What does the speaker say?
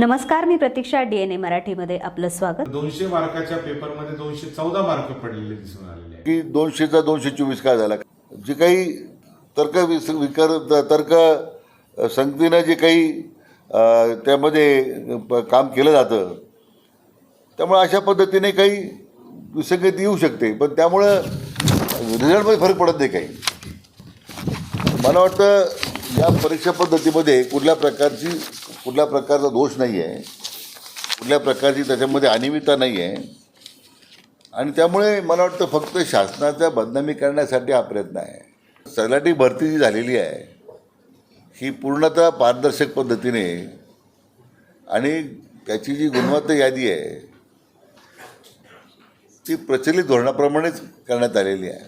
नमस्कार मी प्रतीक्षा डीएनए मराठीमध्ये आपलं स्वागत. दोनशे मार्काच्या पेपरमध्ये दोनशे चौदा मार्क पडलेले दिसून आलेले आहे की दोनशेचा दोनशे चोवीस काय झाला? जे काही तर्क विस विकर तर्क संगतीनं जे काही अ, त्यामध्ये प- काम केलं जातं त्यामुळे अशा पद्धतीने काही विसंगती येऊ शकते. पण त्यामुळं रिझल्टमध्ये फरक पडत नाही काही. मला वाटतं या परीक्षा पद्धतीमध्ये कुठल्या प्रकारची कुठल्या प्रकारचा दोष नाही आहे कुठल्या प्रकारची त्याच्यामध्ये अनियमितता नाही आहे आणि त्यामुळे मला वाटतं फक्त शासनाचा बदनामी करण्यासाठी हा प्रयत्न आहे. तलाठी भरती जी झालेली आहे ही पूर्णतः पारदर्शक पद्धतीने आणि त्याची जी गुणवत्ता यादी आहे ती प्रचलित धोरणाप्रमाणेच करण्यात आलेली आहे.